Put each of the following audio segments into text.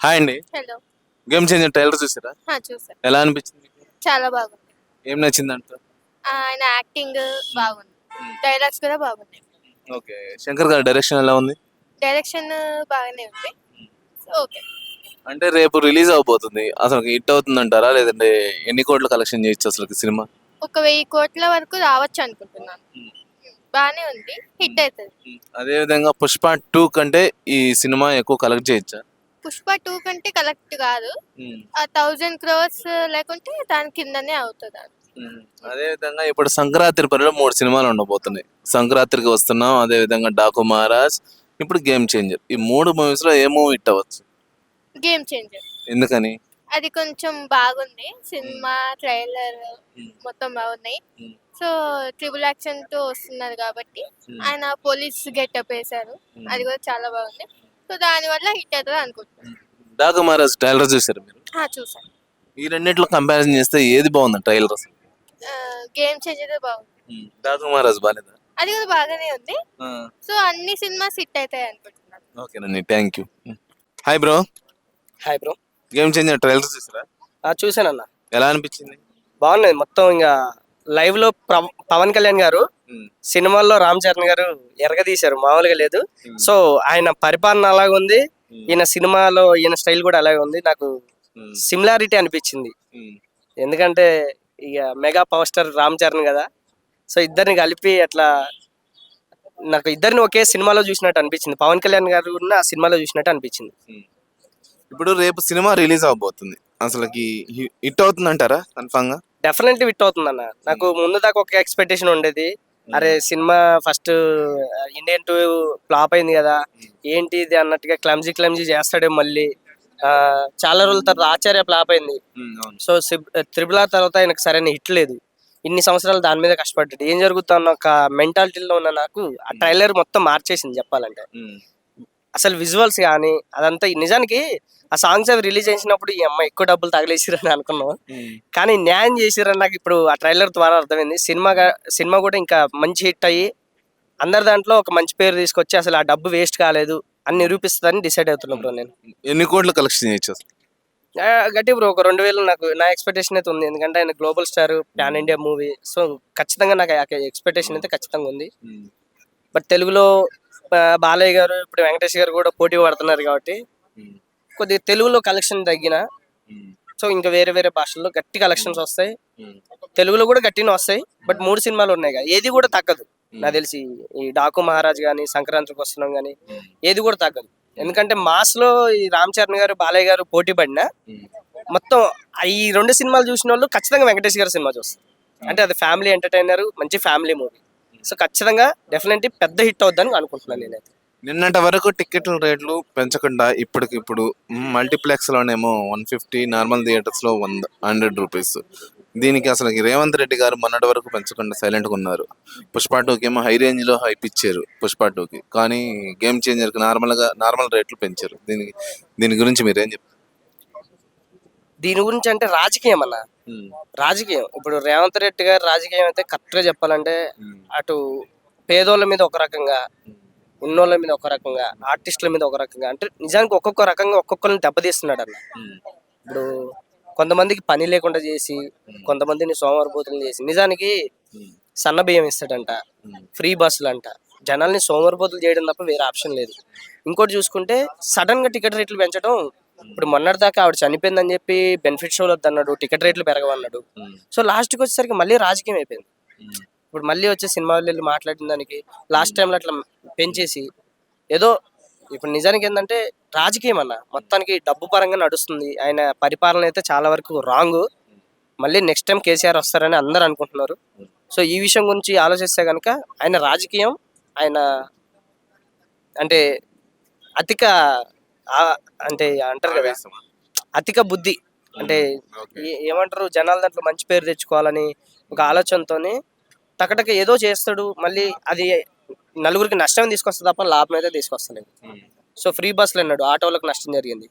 Hi అండి. Hello. Game changer trailer చూసారా? చూసాను ఎలా అనిపించింది మీకు? చాలా బాగుంది. ఏం నచ్చింది అంట ఆయన యాక్టింగ్ బాగుంది. డైలాగ్స్ కూడా బాగున్నాయి. ఓకే. శంకర్ గారి డైరెక్షన్ ఎలా ఉంది? డైరెక్షన్ బాగానే ఉంది. ఓకే అంటే రేపు రిలీజ్ అవబోతుంది. అసలు హిట్ అవుతుంది అంటారా లేదంటే ఎన్ని కోట్ల కలెక్షన్ చేయొచ్చు అసలు సినిమా? ఒక వెయ్యి కోట్ల వరకు రావచ్చు అనుకుంటున్నాను. బాగానే ఉంది. హిట్ అవుతుంది. అదే విధంగా పుష్ప టూ కంటే ఈ సినిమా ఎక్కువ కలెక్ట్ చేయొచ్చా? పుష్ప టూ కంటే కలెక్ట్ కాదు. ఆ థౌజండ్ క్రోర్స్ లేకుంటే దాని కిందనే అవుతుంది? అది. విధంగా ఇప్పుడు సంక్రాంతి పరిలో మూడు సినిమాలు ఉండబోతున్నాయి. సంక్రాంతికి వస్తున్నాం అదే విధంగా డాకు మహారాజ్ ఇప్పుడు గేమ్ చేంజర్ ఈ మూడు మూవీస్లో ఏ మూవీ హిట్ అవ్వచ్చు? గేమ్ చేంజర్ ఎందుకని? అది కొంచెం బాగుంది. సినిమా ట్రైలర్ మొత్తం బాగున్నాయి. సో ట్రిపుల్ యాక్షన్తో వస్తున్నారు కాబట్టి. ఆయన పోలీస్ గెటప్ వేశారు. అది కూడా చాలా బాగుంది. సో దాని వల్ల హిట్ అవుతుంది అనుకుంటున్నాను డాకు మహారాజ్ ట్రైలర్ చూసారు మీరు? ఆ, చూసాను ఈ రెండిట్లో కంపారిజన్ చేస్తే ఏది బాగుంది ట్రైలర్ అసలు? గేమ్ చేంజర్ బాగుంది. డాకు మహారాజ్ బాగాలేదా? అది కూడా బాగానే ఉంది. సో అన్ని సినిమాస్ హిట్ అవుతాయి అనుకుంటున్నాను ఓకేనండి thank you hi bro hi bro game changer trailer చూసారా? చూసానన్న. ఎలా అనిపించింది? బాగున్నది మొత్తం ఇంకా లైవ్లో పవన్ కళ్యాణ్ గారు సినిమాల్లో రామ్ చరణ్ గారు ఎరగదీశారు మామూలుగా లేదు. సో ఆయన పరిపాలన అలాగే ఉంది. ఈయన సినిమాలో ఈయన స్టైల్ కూడా అలాగే ఉంది. నాకు సిమిలారిటీ అనిపించింది. ఎందుకంటే ఇక mega power star Ram Charan కదా. సో ఇద్దరిని కలిపి అట్లా నాకు ఇద్దరిని ఒకే సినిమాలో చూసినట్టు అనిపించింది. పవన్ కళ్యాణ్ గారు కూడా ఆ సినిమాలో చూసినట్టు అనిపించింది. ఇప్పుడు రేపు సినిమా రిలీజ్ అవబోతుంది అసలుకి హిట్ అవుతుంది అంటారా కన్ఫామ్గా డెఫినెట్లీ హిట్ అవుతుంది అన్న నాకు ముందు దాకా ఒక ఎక్స్పెక్టేషన్ ఉండేది. అరే సినిమా ఫస్ట్ ఇండియన్ టూ ఫ్లాప్ అయింది కదా. ఏంటి ఇది అన్నట్టుగా క్లమ్జీ క్లమ్జీ చేస్తాడే మళ్ళీ. చాలా రోజుల తర్వాత ఆచార్య ఫ్లాప్ అయింది. సో త్రిబుల్ ఆర్ తర్వాత ఆయనకు సరైన హిట్ లేదు. ఇన్ని సంవత్సరాలు దాని మీద కష్టపడ్డాడు. ఏం జరుగుతున్న ఒక మెంటాలిటీలో ఉన్న నాకు ఆ ట్రైలర్ మొత్తం మార్చేసింది చెప్పాలంటే. అసలు విజువల్స్ కానీ అదంతా నిజానికి ఆ సాంగ్స్ అవి రిలీజ్ చేసినప్పుడు ఈ అమ్మాయి ఎక్కువ డబ్బులు తగిలేసిరని అనుకున్నాం. కానీ న్యాయం చేసిరని నాకు ఇప్పుడు ఆ ట్రైలర్ ద్వారా అర్థమైంది. సినిమా సినిమా కూడా ఇంకా మంచి హిట్ అయ్యి అందరి దాంట్లో ఒక మంచి పేరు తీసుకొచ్చి అసలు ఆ డబ్బు వేస్ట్ కాలేదు అని నిరూపిస్తుందని డిసైడ్ అవుతున్నా బ్రో నేను. ఎన్ని కోట్ల కలెక్షన్ చేయొచ్చు గట్టి బ్రో ఒక రెండు వేలు నాకు నా ఎక్స్పెక్టేషన్ అయితే ఉంది. ఎందుకంటే ఆయన global star pan India movie so ఖచ్చితంగా నాకు ఎక్స్పెక్టేషన్ అయితే ఖచ్చితంగా ఉంది. బట్ తెలుగులో బాలయ్య గారు ఇప్పుడు వెంకటేష్ గారు కూడా పోటీ పడుతున్నారు కాబట్టి కొద్దిగా తెలుగులో కలెక్షన్ తగ్గిన. సో ఇంకా వేరే వేరే భాషల్లో గట్టి కలెక్షన్స్ వస్తాయి. తెలుగులో కూడా గట్టిన వస్తాయి. బట్ మూడు సినిమాలు ఉన్నాయి కదా. ఏది కూడా తగ్గదు. నాకు తెలిసి ఈ డాకు మహారాజ్ కానీ సంక్రాంతికి వస్తున్నాం కానీ ఏది కూడా తగ్గదు. ఎందుకంటే మాస్లో ఈ రామ్ చరణ్ గారు బాలయ్య గారు పోటీ పడినా మొత్తం ఈ రెండు సినిమాలు చూసిన వాళ్ళు ఖచ్చితంగా వెంకటేష్ గారి సినిమా చూస్తారు. అంటే అది ఫ్యామిలీ ఎంటర్టైనర్ మంచి ఫ్యామిలీ మూవీ సో ఖచ్చితంగా డెఫినెట్లీ పెద్ద హిట్ అవుద్దని అనుకుంటున్నాను నేనైతే. నిన్నటి వరకు టికెట్ల రేట్లు పెంచకుండా ఇప్పటికిప్పుడు మల్టీప్లెక్స్ లోనేమో వన్ ఫిఫ్టీ నార్మల్ థియేటర్స్లో వంద హండ్రెడ్ రూపీస్ దీనికి అసలు రేవంత్ రెడ్డి గారు మొన్నటి వరకు పెంచకుండా సైలెంట్గా ఉన్నారు. పుష్ప టూకి ఏమో హై రేంజ్లో హైప్ ఇచ్చారు పుష్ప టూకి కానీ గేమ్ చేంజర్కి నార్మల్గా నార్మల్ రేట్లు పెంచారు. దీనికి దీని గురించి మీరేం చెప్తారు? దీని గురించి అంటే రాజకీయం అన్న. రాజకీయం. ఇప్పుడు రేవంత్ రెడ్డి గారు రాజకీయం అయితే కరెక్ట్గా చెప్పాలంటే అటు పేదోళ్ళ మీద ఒక రకంగా ఉన్నోళ్ళ మీద ఒక రకంగా ఆర్టిస్టుల మీద ఒక రకంగా అంటే నిజానికి ఒక్కొక్క రకంగా ఒక్కొక్కరిని దెబ్బతీస్తున్నాడు అన్న. ఇప్పుడు కొంతమందికి పని లేకుండా చేసి కొంతమందిని సోమవారపోతులు చేసి నిజానికి సన్న బియ్యం ఇస్తాడంట ఫ్రీ బస్సులు అంట జనాల్ని సోమవారపోతులు చేయడం తప్ప వేరే ఆప్షన్ లేదు. ఇంకోటి చూసుకుంటే సడన్గా టికెట్ రేట్లు పెంచడం ఇప్పుడు మొన్నటి దాకా ఆవిడ చనిపోయిందని చెప్పి బెనిఫిట్ షోలు వద్దన్నాడు టికెట్ రేట్లు పెరగవన్నాడు. సో లాస్ట్కి వచ్చేసరికి మళ్ళీ రాజకీయం అయిపోయింది. ఇప్పుడు మళ్ళీ వచ్చే సినిమాలు వెళ్ళి మాట్లాడిన దానికి లాస్ట్ టైంలో అట్లా పెంచేసి ఏదో ఇప్పుడు నిజానికి ఏంటంటే రాజకీయం అన్న. మొత్తానికి డబ్బు పరంగా నడుస్తుంది. ఆయన పరిపాలన అయితే చాలా వరకు రాంగ్ మళ్ళీ నెక్స్ట్ టైం కేసీఆర్ వస్తారని అందరు అనుకుంటున్నారు. సో ఈ విషయం గురించి ఆలోచిస్తే కనుక ఆయన రాజకీయం ఆయన అంటే అధిక ఆ- అంటే అంటారు కదా అధిక బుద్ధి. అంటే ఏమంటారు జనాల దాంట్లో మంచి పేరు తెచ్చుకోవాలని ఒక ఆలోచనతోని టకటక ఏదో చేస్తాడు మళ్ళీ అది నలుగురికి నష్టం తీసుకొస్తుంది తప్ప లాభం అయితే తీసుకొస్తలేదు. సో ఫ్రీ బస్సులు అన్నాడు ఆటోలకు నష్టం జరిగింది.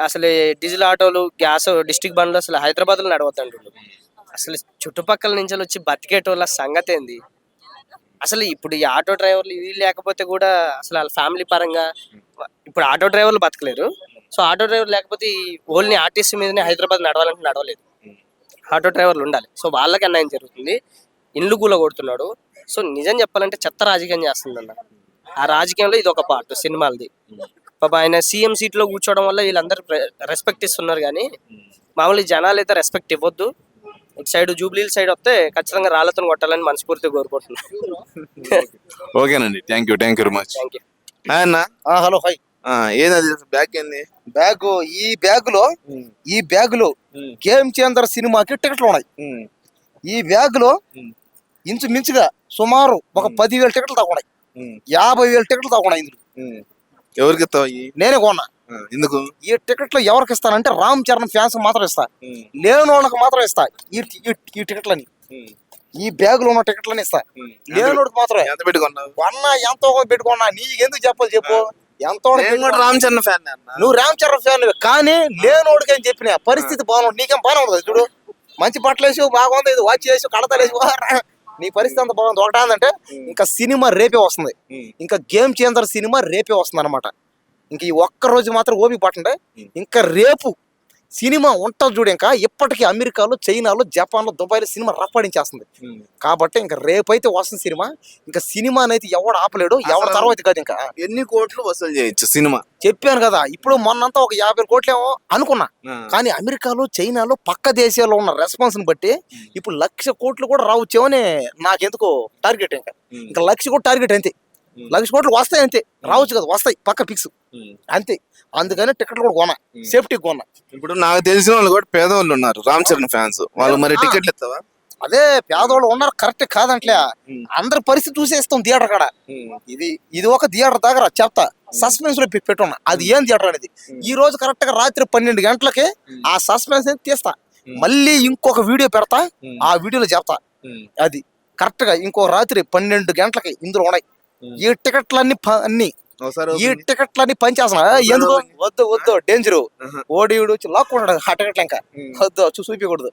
అసలు డీజిల్ ఆటోలు గ్యాస్ డిస్టిక్ బండ్లు అసలు హైదరాబాద్లో నడవద్దంటుండు. అసలు చుట్టుపక్కల నుంచి వచ్చి బతికేటోళ్ళ సంగతి ఏంది? అసలు ఇప్పుడు ఈ ఆటో డ్రైవర్లు ఇవి లేకపోతే కూడా అసలు వాళ్ళ ఫ్యామిలీ పరంగా ఇప్పుడు ఆటో డ్రైవర్లు బతకలేరు. సో ఆటో డ్రైవర్ లేకపోతే ఈ ఓన్లీ ఆర్టీసీ మీదనే హైదరాబాద్ నడవాలంటే నడవలేదు. ఆటో డ్రైవర్లు ఉండాలి. సో వాళ్ళకి అన్యాయం జరుగుతుంది. ఇండ్లు కూల కొడుతున్నాడు సో నిజం చెప్పాలంటే చెత్త రాజకీయం చేస్తుందన్న. ఆ రాజకీయంలో ఇది ఒక పార్ట్ సినిమాలది. పాప ఆయన సీఎం సీట్లో కూర్చోవడం వల్ల వీళ్ళందరూ రెస్పెక్ట్ ఇస్తున్నారు కానీ మామూలు జనాలు అయితే రెస్పెక్ట్ ఇవ్వద్దు. ఇటు సైడ్ జూబ్లీ సైడ్ వస్తే ఖచ్చితంగా రాళ్ళతో కొట్టాలని మనస్ఫూర్తిగా కోరుకుంటున్నాను ఓకేనండి. Thank you. Thank you very much. Thank you. Hello hi. ఏంది బ్యాక్ ఏంది? బ్యాగ్ ఈ బ్యాగ్లో ఈ బ్యాగ్లో గేమ్ చేందర్ సినిమాకి టికెట్లు ఉన్నాయి. ఈ బ్యాగ్లో ఇంచుమించుగా సుమారు ఒక పదివేల టికెట్లు తగ్గున్నాయి యాభై వేల టికెట్లు తగ్గున్నాయి ఇందులో. ఎవరికి? నేనే కొన్నా. ఎందుకు? ఈ టికెట్లు ఎవరికి ఇస్తానంటే రామ్ చరణ్ ఫ్యాన్స్ మాత్రం ఇస్తా. లేని వాళ్ళకి మాత్రం ఇస్తా. ఈ టికెట్లని ఈ బ్యాగ్లో ఉన్న టికెట్లని ఇస్తా. లేనోడికి మాత్రమే. ఎంత పెట్టుకున్నావు? కొన్నా ఎంతో పెట్టుకున్నా నీకు ఎందుకు చెప్పాలి చెప్పు. ఎంతో నేను పెట్టుకున్నా. రామ్ చరణ్ ఫ్యాన్ నువ్వు రామ్ చరణ్ ఫ్యాన్ కానీ లేనోడికి అని చెప్పిన పరిస్థితి బాగుంది నీకేం బాగానే ఉంది చూడు. మంచి బట్టలు వేసి బాగుంది. ఇది వాచ్ వేసి కడతలు వేసి వారా. నీ పరిస్థితి అంత బాగుంది. ఒకటా అంటే ఇంకా సినిమా రేపే వస్తుంది. ఇంకా గేమ్ చేంజర్ సినిమా రేపే వస్తుంది అనమాట ఇంక ఈ ఒక్క రోజు మాత్రం ఓపిక పట్టండి. ఇంకా రేపు సినిమా ఉంటుంది చూడు ఇంకా. ఇప్పటికీ అమెరికాలో చైనాలో జపాన్లో దుబాయ్లో సినిమా రప్పాడించేస్తుంది. కాబట్టి ఇంకా రేపైతే వస్తుంది సినిమా. ఇంకా సినిమానైతే ఎవడు ఆపలేడు ఎవడు తర్వాత కాదు ఇంకా. ఎన్ని కోట్లు వసూలు చేయొచ్చు సినిమా? చెప్పాను కదా ఇప్పుడు మొన్నంతా ఒక యాభై కోట్లేమో అనుకున్నా. కానీ అమెరికాలో చైనాలో పక్క దేశాల్లో ఉన్న రెస్పాన్స్ని బట్టి ఇప్పుడు లక్ష కోట్లు కూడా రావచ్చేమని నాకెందుకో టార్గెట్ ఇంకా. ఇంకా లక్ష కోట్లు టార్గెట్ అంతే. లక్ష కోట్లు వస్తాయి అంతే. రావచ్చు కదా వస్తాయి. పక్క ఫిక్స్. అంతే. అందుకని టికెట్లు కూడా కొన్నా సేఫ్టీ కొన్నా ఇప్పుడు నాకు తెలిసిన వాళ్ళు కూడా పేదవాళ్ళు ఉన్నారు రామ్ చరణ్ ఫ్యాన్స్. వాళ్ళు మరి. టికెట్లు ఇస్తావా అదే పేదవాళ్ళు ఉన్నారు కరెక్ట్ కాదంట్లే. అందరి పరిస్థితి చూసేస్తాం థియేటర్ కాడ. ఇది ఇది ఒక థియేటర్ దగ్గర చెప్తా. సస్పెన్స్లో పెట్టున్నా. అది ఏం థియేటర్ అనేది? ఈ రోజు కరెక్ట్గా రాత్రి పన్నెండు గంటలకి ఆ సస్పెన్స్ అనేది తీస్తా. మళ్ళీ ఇంకొక వీడియో పెడతా ఆ వీడియోలో చెప్తా. అది. కరెక్ట్గా ఇంకో రాత్రి పన్నెండు గంటలకి ఇందులో ఉన్నాయి. ఈ టికెట్లన్నీ అన్ని. ఈ టికెట్లన్నీ పంచేస్తున్నా. ఎందుకు? వద్దు వద్దు డేంజర్ ఓడియుడు వచ్చి లాక్కుంటాడు ఆ టికెట్లు ఇంకా. వద్దు చూ చూపించకూడదు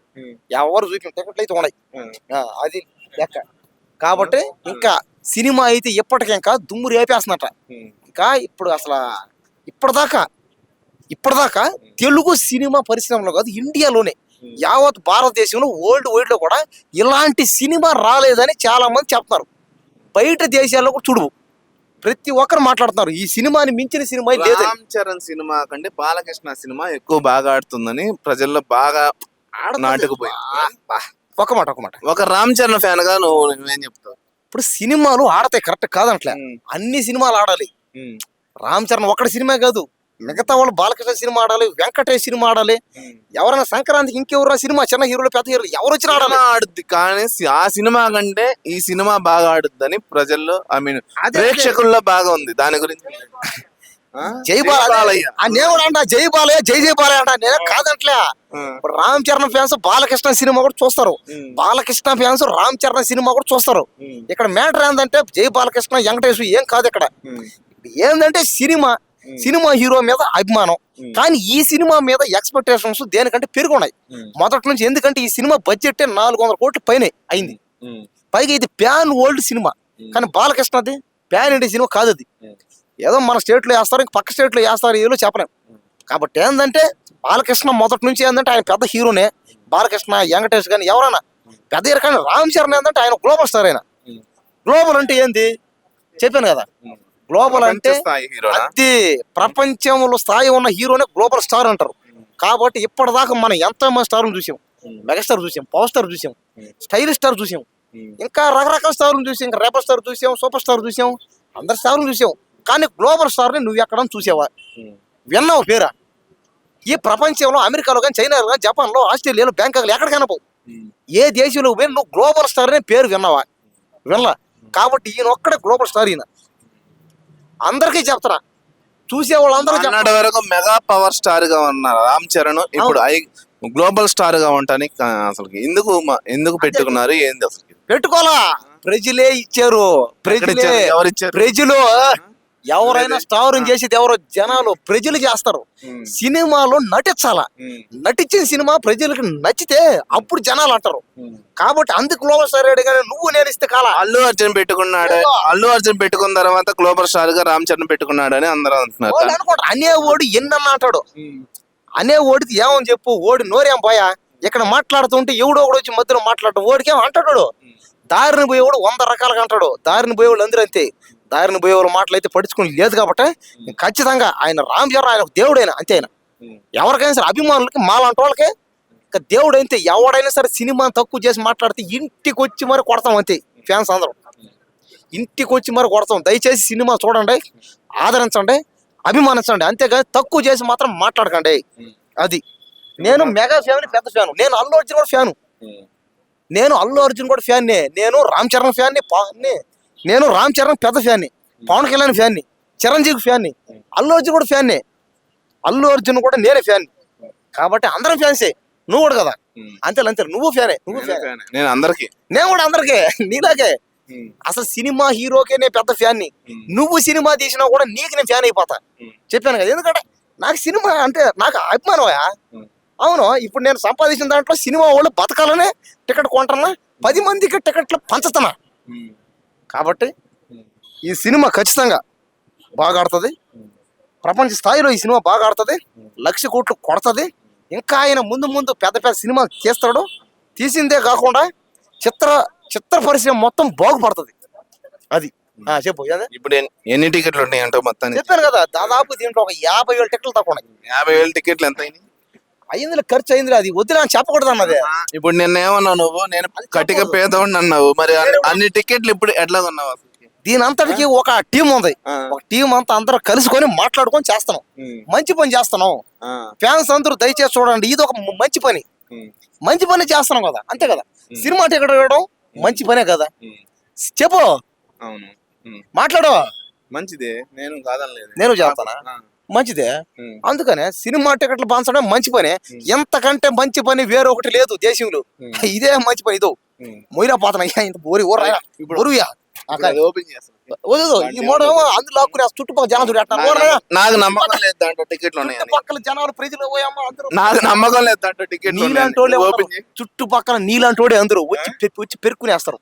ఎవరు చూపి టికెట్లు అయితే ఉన్నాయి. అది లెక్క. కాబట్టి ఇంకా సినిమా అయితే ఇప్పటికి ఇంకా దుమ్ము రేపేస్తున్నట ఇంకా ఇప్పుడు అసలు ఇప్పటిదాకా ఇప్పటిదాకా తెలుగు సినిమా పరిశ్రమలో కాదు ఇండియాలోనే యావత్ భారతదేశంలో వరల్డ్ వైడ్లో కూడా ఇలాంటి సినిమా రాలేదని చాలా మంది చెప్తున్నారు. బయట దేశాల్లో కూడా చూడు ప్రతి ఒక్కరు మాట్లాడుతున్నారు. ఈ సినిమాని మించిన సినిమా లేదు. రామ్ చరణ్ సినిమా కంటే బాలకృష్ణ సినిమా ఎక్కువ బాగా ఆడుతుందని ప్రజల్లో బాగా నాటుకుపోయింది ఒక మాట ఒక మాట. ఒక రామ్ చరణ్ ఫ్యాన్గా నువ్వు నువ్వేం చెప్తావు? ఇప్పుడు సినిమాలు ఆడతాయి కరెక్ట్ కాదంట్లే అన్ని సినిమాలు ఆడాలి. రామ్ చరణ్ ఒక్కడి సినిమా కాదు. మిగతా వాళ్ళు బాలకృష్ణ సినిమా ఆడాలి వెంకటేష్ సినిమా ఆడాలి. ఎవరైనా సంక్రాంతికి ఇంకెవరైనా సినిమా? చిన్న హీరోలు పెద్ద హీరోలు ఎవరు వచ్చినా ఆడాలి. ఆడుద్ది కానీ ఆ సినిమా కంటే ఈ సినిమా బాగా ఆడుద్దని ప్రజల్లో ఐ మీన్. ప్రేక్షకుల్లో బాగా ఉంది దాని గురించి? జై బాలయ్య. నేను అంట జై బాలయ్య జై జై బాలయ్య అంట. నేను కాదంట్లే. రామ్ చరణ్ ఫ్యాన్స్ బాలకృష్ణ సినిమా కూడా చూస్తారు. బాలకృష్ణ ఫ్యాన్స్ రామ్ చరణ్ సినిమా కూడా చూస్తారు. ఇక్కడ మ్యాటర్ ఏంటంటే జై బాలకృష్ణ వెంకటేష్ ఏం కాదు ఇక్కడ. ఏంటంటే సినిమా సినిమా హీరో మీద అభిమానం. కానీ ఈ సినిమా మీద ఎక్స్పెక్టేషన్స్ దేనికంటే పెరుగున్నాయి. మొదటి నుంచి ఎందుకంటే ఈ సినిమా బడ్జెట్ నాలుగు వందల కోట్ల పైన అయింది. పైగా ఇది ప్యాన్ ఓల్డ్ సినిమా. కానీ బాలకృష్ణది ప్యాన్ ఇండియా సినిమా కాదు అది. ఏదో మన స్టేట్లో వేస్తారు ఇంక పక్క స్టేట్లో వేస్తారు ఏదో చెప్పలేం. కాబట్టి ఏంటంటే బాలకృష్ణ మొదటి నుంచి ఏంటంటే ఆయన పెద్ద హీరోనే. బాలకృష్ణ వెంకటేష్ కానీ ఎవరైనా పెద్ద హీరో కానీ రామ్ చరణ్ ఏంటంటే ఆయన గ్లోబల్ స్టార్ ఆయన. గ్లోబల్ అంటే ఏంది? చెప్పాను కదా. గ్లోబల్ అంటే అది ప్రపంచంలో స్థాయి ఉన్న హీరోనే గ్లోబల్ స్టార్ అంటారు. కాబట్టి ఇప్పటిదాకా మనం ఎంతో మంది స్టార్లు చూసాం మెగాస్టార్ చూసాం పవర్ స్టార్ చూసాం స్టైల్ స్టార్ చూసాం. ఇంకా రకరకాల స్టార్లు చూసాం ఇంకా రేపర్ స్టార్ చూసాం సూపర్ స్టార్ చూసాం అందరి స్టార్లు చూసాం. కానీ గ్లోబల్ స్టార్ని నువ్వు ఎక్కడ చూసావా. విన్నావు పేరా? ఈ ప్రపంచంలో అమెరికాలో కానీ చైనాలో కానీ జపాన్లో ఆస్ట్రేలియాలో బ్యాంకాక్లో ఎక్కడికైనా పోవు ఉమ్. ఏ దేశంలో పోయి నువ్వు గ్లోబల్ స్టార్ అనే పేరు విన్నావా? వినలా. కాబట్టి ఈయన ఒక్కడే గ్లోబల్ స్టార్ ఈయన. అందరికీ చెప్తారా చూసే వాళ్ళందరూ చెప్తారా వరకు మెగా పవర్ స్టార్గా ఉన్న రామ్ చరణ్ ఇప్పుడు ఐ గ్లోబల్ స్టార్గా ఉండటానికి అసలు ఎందుకు ఎందుకు పెట్టుకున్నారు ఏంది అసలు పెట్టుకోవాలా? ప్రజలే ఇచ్చారు. ప్రజలే? ఎవరు ఇచ్చారు ప్రజలు ఎవరైనా స్టార్ చేసేది ఎవరో జనాలు ప్రజలు చేస్తారు. సినిమాలో నటించాలా? నటించిన సినిమా ప్రజలకు నచ్చితే అప్పుడు జనాలు అంటారు. కాబట్టి అందుకు గ్లోబల్ స్టార్ కానీ నువ్వు నేను ఇస్తే కాలా? అల్లు అర్జున్ పెట్టుకున్నాడు. అల్లు అర్జున్ పెట్టుకున్న తర్వాత గ్లోబల్ స్టార్గా రామ్ చరణ్ పెట్టుకున్నాడు అని అందరూ అంటున్నారు. అనుకోండి అనే ఓడి ఎన్నన్నా అంటాడు. అనే ఓడికి ఏమని చెప్పు? ఓడి నోరేం పోయా? ఇక్కడ మాట్లాడుతుంటే ఎవడో ఒకడు వచ్చి మధ్యలో మాట్లాడటం ఓడికి అంటాడు. దారిని పోయేవాడు వంద రకాలుగా అంటాడు. దారిని పోయేవాళ్ళు అందరూ అంతే. దారిని పోయేవాళ్ళ మాటలు అయితే పడుచుకుని లేదు కాబట్టి ఖచ్చితంగా ఆయన రామ్ చరణ్ ఆయన ఒక దేవుడు ఆయన అంతే ఆయన. ఎవరికైనా సరే అభిమానులకి మాలాంటి వాళ్ళకి ఇంకా దేవుడు అంతే. ఎవడైనా సరే సినిమా తక్కువ చేసి మాట్లాడితే ఇంటికి వచ్చి మరి కొడతాం అంతే ఫ్యాన్స్ అందరం. ఇంటికి వచ్చి మరి కొడతాం. దయచేసి సినిమా చూడండి ఆదరించండి అభిమానించండి. అంతేగాని తక్కువ చేసి మాత్రం మాట్లాడకండి. అది. నేను మెగా ఫ్యాన్ పెద్ద ఫ్యాన్. నేను అల్లు అర్జున్ కూడా ఫ్యాను. నేను అల్లు అర్జున్ కూడా ఫ్యాన్ నేను రామ్ చరణ్ ఫ్యాన్ నేను రామ్ చరణ్ పెద్ద fan Pawan Kalyan fan Chiranjeevi fan Allu Arjun కూడా ఫ్యాన్ అల్లు అర్జున్ కూడా నేనే ఫ్యాన్ కాబట్టి అందరం ఫ్యాన్సే. నువ్వు కూడా కదా? అంతే అంతే నువ్వు ఫ్యానే. నువ్వు ఫ్యాన్. నేను అందరికి. నేను కూడా అందరికీ. నీలాగే. అసలు సినిమా హీరోకే నేను పెద్ద ఫ్యాన్ని నువ్వు సినిమా తీసినా కూడా నీకు నేను ఫ్యాన్ అయిపోతా. చెప్పాను కదా. ఎందుకంటే నాకు సినిమా అంటే నాకు అభిమానమయా అవును ఇప్పుడు నేను సంపాదించిన దాంట్లో సినిమా వాళ్ళు బతకాలనే టికెట్ కొంటున్నా. పది మందికి టికెట్లు పంచుతున్నా. కాబట్టి ఈ సినిమా ఖచ్చితంగా బాగా ఆడుతుంది ప్రపంచ స్థాయిలో ఈ సినిమా బాగా ఆడుతుంది లక్ష కోట్లు కొడుతుంది. ఇంకా ఆయన ముందు ముందు పెద్ద పెద్ద సినిమా తీస్తాడు తీసిందే కాకుండా చిత్ర చిత్ర పరిశ్రమ మొత్తం బాగుపడుతుంది. అది. చెప్పు ఇప్పుడు ఎన్ని- టికెట్లు ఉన్నాయి అంటే మొత్తానికి? చెప్పాను కదా దాదాపు దీంట్లో ఒక యాభై వేల టికెట్లు తక్కువ ఉన్నాయి. యాభై వేల టికెట్లు ఎంత అయినాయి? అయిందిలే ఖర్చు అయిందిలే అది. వద్దులే అని చెప్పకూడదు అన్నది ఇప్పుడు నిన్న ఏమన్నావు నువ్వు? నేను కటిక పేదవాడిని అన్నావు మరి అన్ని- టికెట్లు ఇప్పుడు ఎట్లా కొన్నావు అసలు దీని అంతటికి ఒక టీం ఉంది. ఒక టీం అంతా అందరూ కలుసుకొని మాట్లాడుకొని చేస్తున్నాం. మంచి పని చేస్తున్నాం. ఫ్యాన్స్ అందరూ దయచేసి చూడండి ఇది ఒక మంచి పని. మంచి పని చేస్తున్నాం కదా అంతే కదా. సినిమా టికెట్ ఇవ్వడం మంచి పనే కదా. చెప్పు. అవును. మాట్లాడు. మంచిదే. నేను కాదనలేదు. నేను చేస్తానా? మంచిదే. అందుకనే సినిమా టికెట్లు పంచడం మంచి పని. ఎంతకంటే మంచి పని వేరే ఒకటి లేదు దేశంలో ఇదే మంచి పని ఇదో. మొయిరా పోతాను అయ్యా ఇంత బోరి బరువుయా ఈ మూడు అందులో లాక్కుని చుట్టుపక్కల నాకు నమ్మకం లేదు దాంట్లో టికెట్లు ఉన్నాయని. చుట్టుపక్కల జనాలు ప్రజలు నాకు నమ్మకం లేదు దాంట్లో టికెట్లు నీలాంటి. చుట్టుపక్కల నీలాంటి అందరూ వచ్చి వచ్చి పెరుక్కునేస్తారు.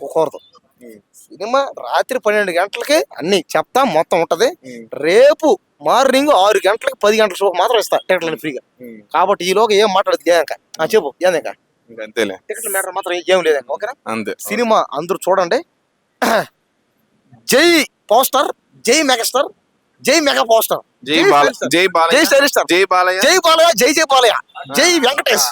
కుక్కరతో సినిమా రాత్రి పన్నెండు గంటలకి అన్ని చెప్తా మొత్తం ఉంటది. రేపు మార్నింగ్ ఆరు గంటలకి పది గంటల షోకి మాత్రం ఇస్తా టికెట్లని ఫ్రీగా. కాబట్టి ఈ లోగా ఏం మాట్లాడదు ఆ చెప్పు ఏందంక అంతేలే. టికెట్ల మ్యాటర్ మాత్రం ఏం లేదంక ఓకేనా? అంతే సినిమా అందరూ చూడండి. జై పోస్టర్ జై మెగాస్టార్ జై మెగా పోస్టర్. జై బాల జై బాలయ్య. జై బాలయ్య. జై బాలయ్య జై జై బాలయ్య. జై వెంకటేష్.